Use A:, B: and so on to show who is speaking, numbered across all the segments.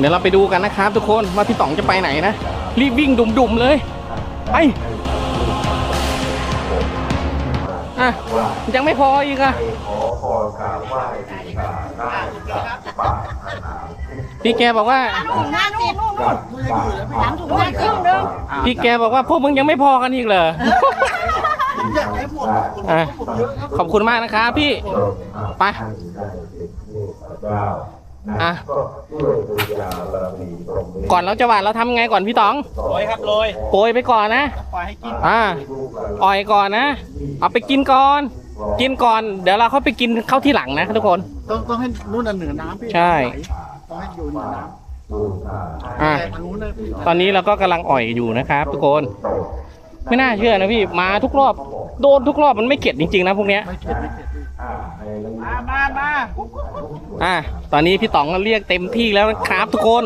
A: เดี๋ยวเราไปดูกันนะครับทุกคนว่าพี่ต๋องจะไปไหนนะรีบวิ่งดุมๆเลยไปอะยังไม่พออีกอะพี่แกบอกว่า
B: ถุงห้าสิบสามถุงห้าครึ่งนึง
A: พี่แกบอกว่าพวกมึงยังไม่พอกันอีกเหรออะขอบคุณมากนะครับพี่ไป อะก่อนเราจะหวานเราทำไงก่อนพี่ต๋อง
C: โรยครับโรย
A: โปรยไปก่อนนะ
C: ปล่อยให้กิน
A: อ่าอ่อยก่อนนะ เอาไปกินก่อน กินก่อน เดี๋ยวเราเข้าไปกินเข้าที่หลังนะทุกคน
D: ต้องต้องให้นู่นน่ะเหนือน้ำพี่
A: ใช่
D: ต้องให้อยู่เหนือน้
A: อ่าำ
D: แต่ทางนู้นน่ะ
A: ตอนนี้เราก็กำลังอ่อยอยู่นะครับทุกคน ไม่น่าเชื่อนะพี่มาทุกรอบ โดนทุกรอบมันไม่เข็ดจริงๆนะพวกเนี้ย
D: ไม่เข็ดไม่เข็ด
C: มามามา
A: อะตอนนี้พี่ต๋องเรียกเต็มที่แล้วนะครับทุกคน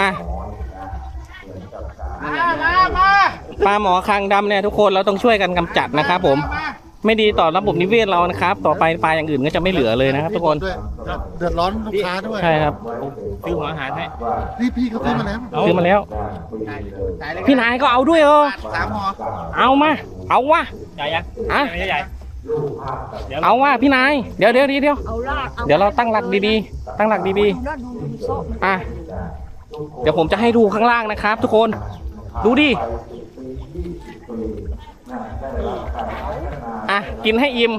A: อะ
C: มามามา
A: ปลาหมอคางดำเนี่ยทุกคนเราต้องช่วยกันกำจัดนะครับผม ไม่ดีต่อระบบนิเวศเรานะครับ ต่อไปปลาอย่างอื่นก็จะไม่เหลือเลยนะครับ ทุกคน
D: ด้วยเดือดร้อนลูกค้าด้วย
A: ใช่ครับ
C: ซื้อหัวอาหารให้
D: นี่พี่เขาซื้อมาแล้ว
A: ซื้อมาแล้ว
C: จ่ายเลย
A: พี่นายก็เอาด้วยเออ
C: สามห่อ
A: เอามา เอาวะ
C: ใหญ่ยัง
A: อะ
C: ไม่ใหญ่เดี๋ยว
A: เอาว่าพี่นาย เดี๋ยวเดี๋ยวเดี๋ยวเดี๋ยว
B: เอาลากเอา
A: เดี๋ยวเราตั้งหลักดีๆ ตั้งหลักดี
B: ดูแล้วดูดูโซ่
A: ๆอะเดี๋ยวผมจะให้ดูข้างล่างนะครับ ทุกคน ดูดิอะ กินให้อิ่ม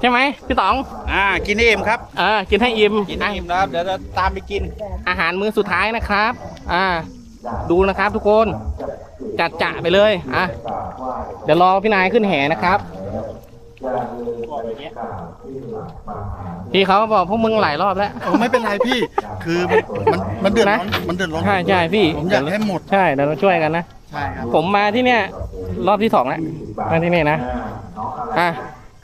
A: ใช่ไหมพี่ต๋อง
C: อ่ากินให้อิ่มครับ
A: อ่ากินให้อิ่ม
C: กินให้อิ่มนะครับเดี๋ยวจะตามไปกิน
A: อาหารมื้อสุดท้ายนะครับ อ่า ดูนะครับทุกคนจัดจะไปเลยอะเดี๋ยวรอพี่นายขึ้นแหนะครับพี่เขาบอกพวกมึงหลายรอบแล้ว
D: โอ้ไม่เป็นไรพี่ คือมันมันมันเดือดร้อน
A: นะ
D: มันเดือดร้อน
A: ใช่ใช่พี่
D: ผมอยากให้หมด
A: ใช่เดี๋ยวเราช่วยกันนะ
D: ใช่ครับ
A: ผมมาที่เนี่ย รอบที่สองแล้วมาที่นี่นะอะ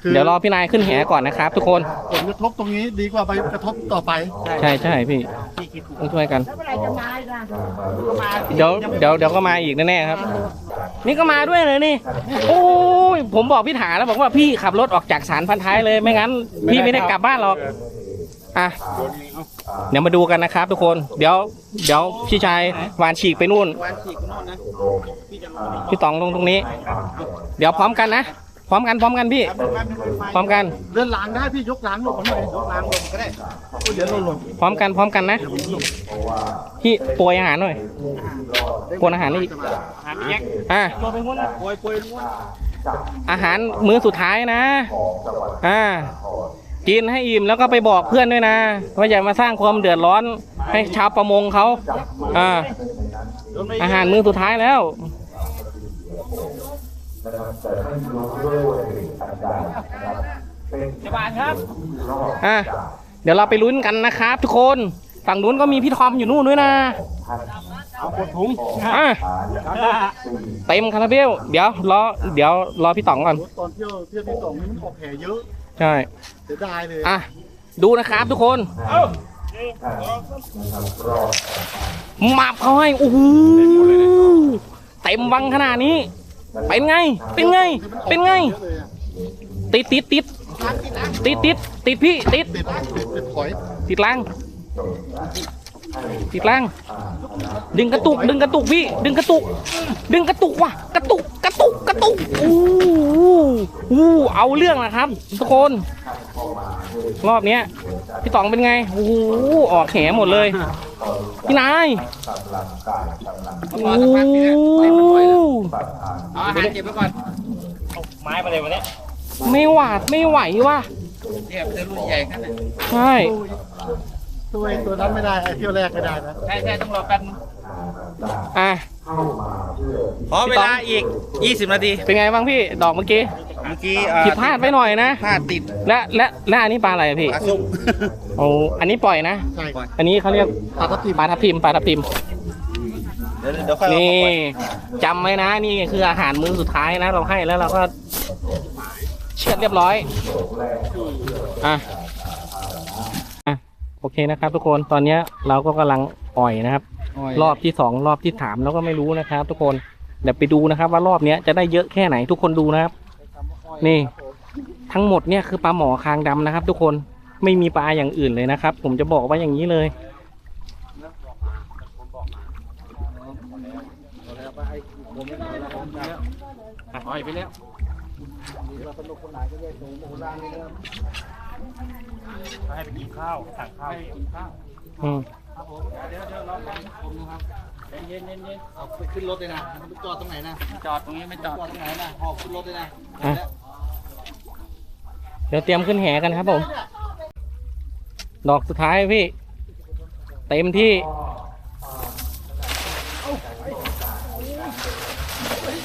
D: คือ
A: เดี๋ยวรอพี่นายขึ้นแหก่อนนะครับ ทุกคน
D: ผลกระทบตรงนี้ดีกว่าไปกระทบต่อไป
A: ใช่ใช่พี่ต้องช่วยกัน
B: แล้วเมื่อไหรจะมาอีกล่ะ
A: เดี๋ยวเดี๋ยวเดี๋ยวก็มาอีกแน่ๆครับ นี่ก็มาด้วยเลยนี่ โอ้ยผมบอกพี่ถาแล้วบอกว่าพี่ขับรถออกจากสารพันท้ายเลยไม่งั้น พี่ไม่ได้กลับบ้านหรอก อะเดี๋ยวมาดูกันนะครับ ทุกคน เดี๋ยว เดี๋ยวพี่ชายวานฉีกไปนู่น
C: วันฉีกโน่นนะ พี่จะรอนี่
A: พี่ต๋องลงตรงนี้ เดี๋ยวพร้อมกันนะ พร้อมกันพร้อมกันพี่
C: แป๊บนึงแป๊บนึงไฟ
A: พร้อมกัน
D: เลื่อนล้างได้พี่ยกล้างลงมาหน่อย
C: ยกล้างลงก็ได้
D: โอ้ยเดี๋ยวหล่นหล่น
A: พร้อมกันพร้อมกันนะ พี่โปรยอาหารหน่อยโปรยอาหารนี่อีก
C: อาหารแยก
A: อะ
C: ตัวไปหุ้นโปรยโปรยหุ้น
A: อาหารมื้อสุดท้ายนะ อ่า กินให้อิ่มแล้วก็ไปบอกเพื่อนด้วยนะว่าอย่ามาสร้างความเดือดร้อนให้ชาวประมงเขาอ่า
C: โดนไป
A: อาหารมื้อสุดท้ายแล้ว
C: จะบานครับ
A: อะเดี๋ยวเราไปลุ้นกันนะครับ ทุกคนฝั่งนู้นก็มีพี่ทอมอยู่นู่นด้วยนะ
C: เอากดถุง
A: อะเต็มคาราเบลเดี๋ยวรอเดี๋ยวรอพี่ต๋องก่อน
D: ตอนเที่ยวเที่ยวที่สองนี่มันออกแผลเยอะ
A: ใช่
D: เสียดายเลย
A: อะดูนะครับทุกคน
C: เอ้า
A: หมับเขาให้โอ้โหเต็มวังขนาดนี้ เป็นไง เป็นไง เป็นไง
D: เยอะเลยอะ
A: ติดติดติดติดติดติดพี่ติด
D: ติดติดติดถอย
A: ติดล่าง ติดล่าง ดึงกระตุก ดึงกระตุกพี่ ดึงกระตุก ดึงกระตุกว่ะ กระตุก กระตุก กระตุก อู้หูอู้เอาเรื่องนะครับ ทุกคน รอบเนี้ย พี่ต๋องเป็นไง โอ้โหออกแหหมดเลย พี่นายโอ้โห
C: เอาอาหารเก็บไว้ก่อนเอาไม้มาเลยวันนี้
A: ไม่หวาดไม่ไหวว่ะ
C: เนี่ยเป็นรุ่นใหญ่ขนาดนั้น
A: ใช่
D: ตัวเองตัวนั้นไม่ได้ไอ้เที่ยวแรกไม่ได้นะ
C: ใช่ใช่ต้องรอแป๊บนึง
A: อะ
C: ขอเวลาอีก 20 นาที
A: เป็นไงบ้างพี่ ดอกเมื่อกี้
C: เมื่อกี้เอ่อ
A: ผิดพลาดไปหน่อยนะ
C: พลาดติด
A: และและและอันนี้ปลาอะไรอะพี่
C: ปลาส้ม
A: โอ้อันนี้ปล่อยนะ
D: ใช่
A: อันนี้เขาเรียก
D: ปลาทับทิม
A: ปลาทับทิมปลาทับทิม
C: เดี๋ยวเดี๋ยวค่อยเอา
A: นี่
C: มาปล่อย
A: จำไว้นะนี่คืออาหารมื้อสุดท้ายนะ เราให้แล้วเราก็เชือดเรียบร้อยอะอะโอเคนะครับ ทุกคนตอนเนี้ยเราก็กำลังอ่อยนะครับ รอบที่สองรอบที่สามเราก็ไม่รู้นะครับ ทุกคนเดี๋ยวไปดูนะครับ ว่ารอบเนี้ยจะได้เยอะแค่ไหนทุกคนดูนะครับ นี่ ทั้งหมดเนี่ยคือปลาหมอคางดำนะครับ ทุกคนไม่มีปลาอย่างอื่นเลยนะครับ ผมจะบอกว่าอย่างนี้เลยปอไป
C: กินข้าวสั่งข้าวกินข้าว
A: อืม
C: เดี๋ยวเดี๋ยวรอแป๊บผมนะครับเย็นเย็นเย็น
D: เอาไปขึ้นรถเลยนะจอดตรงไหนนะ
C: จอดตรงนี้ไม่จอด
D: จอดตรงไหนนะหอบขึ้นรถเลยนะ
A: เดี๋ยวเตรียมขึ้นแหกันครับผม ดอกสุดท้ายพี่ เต็มที่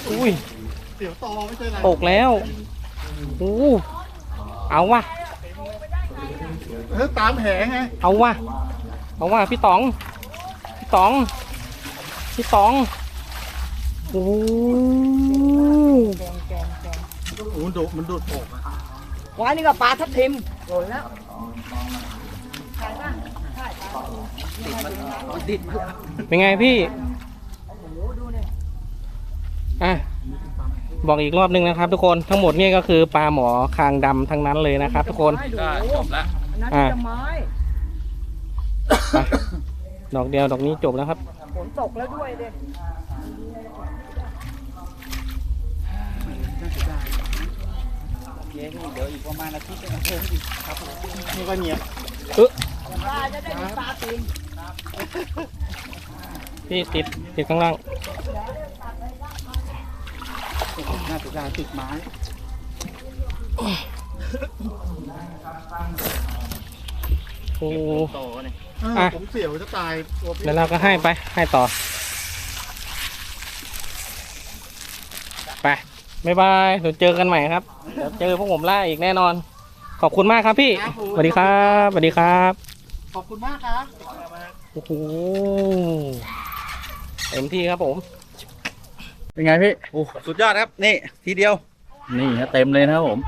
A: อุ้ย
D: เสียวตอไม่ใช่นะ
A: ตกแล้วโอ้เอาวะ
D: เออตามแหไง
A: เอาวะเอาวะพี่ต๋อง พี่ต๋อง พี่ต๋อง โอ้
D: โอ้โหดุมันดูดอกอะ
B: ว้านี่ก็ปลาทับทิมโดนแล้ว
A: เป็นไงพี่อะบอกอีกรอบหนึงนะครับ ทุกคนทั้งหมดเนี่ยก็คือปลาหมอคางดำทั้งนั้นเลยนะครับ ทุกคน
C: ก็จบละ
B: อันนั้น
A: อ่า
B: จะไม้
A: ไปดอกเดียวดอกนี้จบแล้วครับ
B: ฝนตกแล้วด้วยดิ
C: เย็น เดี๋ยวอีกประมาณอาทิตย์จะเพิ่มอีกครับผม
D: นี่ก็เงียบ
B: ปลาจะได้มีปลาตีน
A: พี่ติดติดข้างล่าง
C: น่าจะได้ติดไม้
A: โอ้
C: โตเนี่ย
D: เออ
A: อะ
D: ผมเสียวจะตายตัวพี่
A: แล้วเราก็ให้ไปให้ต่อ ไป บ๊ายบายเดี๋ยวเจอกันใหม่ครับเดี๋ยวเจอพวกผมล่าอีกแน่นอน ขอบคุณมากครับพี่สวัสดีครับสวัสดีครับ
D: ขอบคุณมากครับ
A: โอ้โหเต็มที่ครับผม
E: เป็นไงพี่
C: โอ้สุดยอดครับ นี่ทีเดียว
E: นี่ฮะเต็มเลยนะครับผม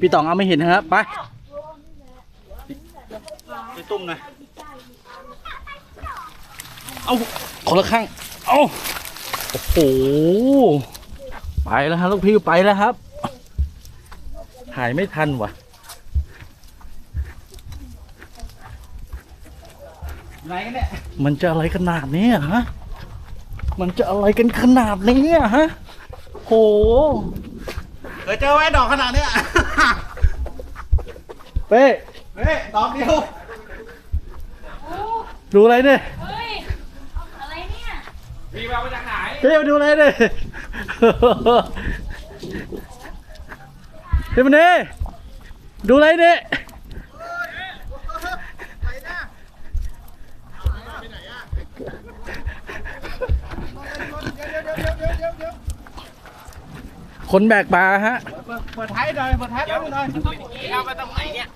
E: พี่ต๋องเอาไม่เห็นนะครับไป
C: ไปตุ้มนะ
E: เอาคนละข้างเอาโอ้โห ไปแล้วครับลูกพี่ไปแล้วครับถ่ายไม่ทันว่ะ
C: ไหนกันเนี่ย
E: มันจะอะไรขนาดนี้อะฮะ มันจะอะไรกันขนาดนี้อะฮะ โห
C: เคยเจอไว้ดอกขนาดเนี้ย
E: เป้
C: เฮ้ยดอกเดียว
E: ดูอะไรเนี่ย
F: เฮ้ยอะไรเนี่ย
A: พี่มาจากไหน
E: เป้มาดูอะไรเนี่ย เฮ้ยมันนี่ดูอะไรเนี่ยคนแบกปลาฮะ
D: เปิดท้ายหน่อยเปิดท้ายหน่อยหน่อย
A: เอาไปตรงไหนเนี่ย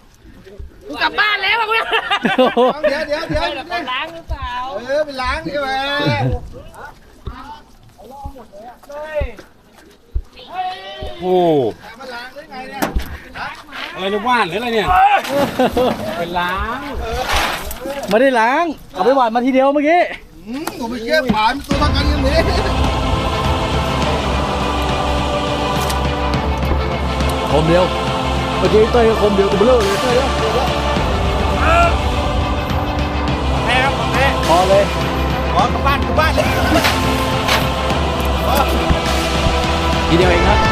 B: กูกลับบ้านแล้วอะกูเนี่ย
D: เดี๋ยวเดี๋ยวเดี๋ยว
B: ไปล้างหรือเปล่า
D: เออไปล้างดิแม่
A: โอ้
D: มาล้างได้ไงเนี่ย
A: อะไรในบ้านหรืออะไรเนี่ย เป็นล้าง
E: ไม่ได้ล้าง เอาไปหวานมาทีเดียวเมื่อกี้
D: อืมผมไปเก็บผ่านตัวทางการยังนี้
E: คมเดียว เมื่อกี้เต้ยก็คมเดียวตัวเบลอเลยเต้ยแล้ว
C: แพ้ครับแพ้
E: พอเลย
C: ขอกลับบ้านกลับบ้าน
E: ทีเดียวเองครับ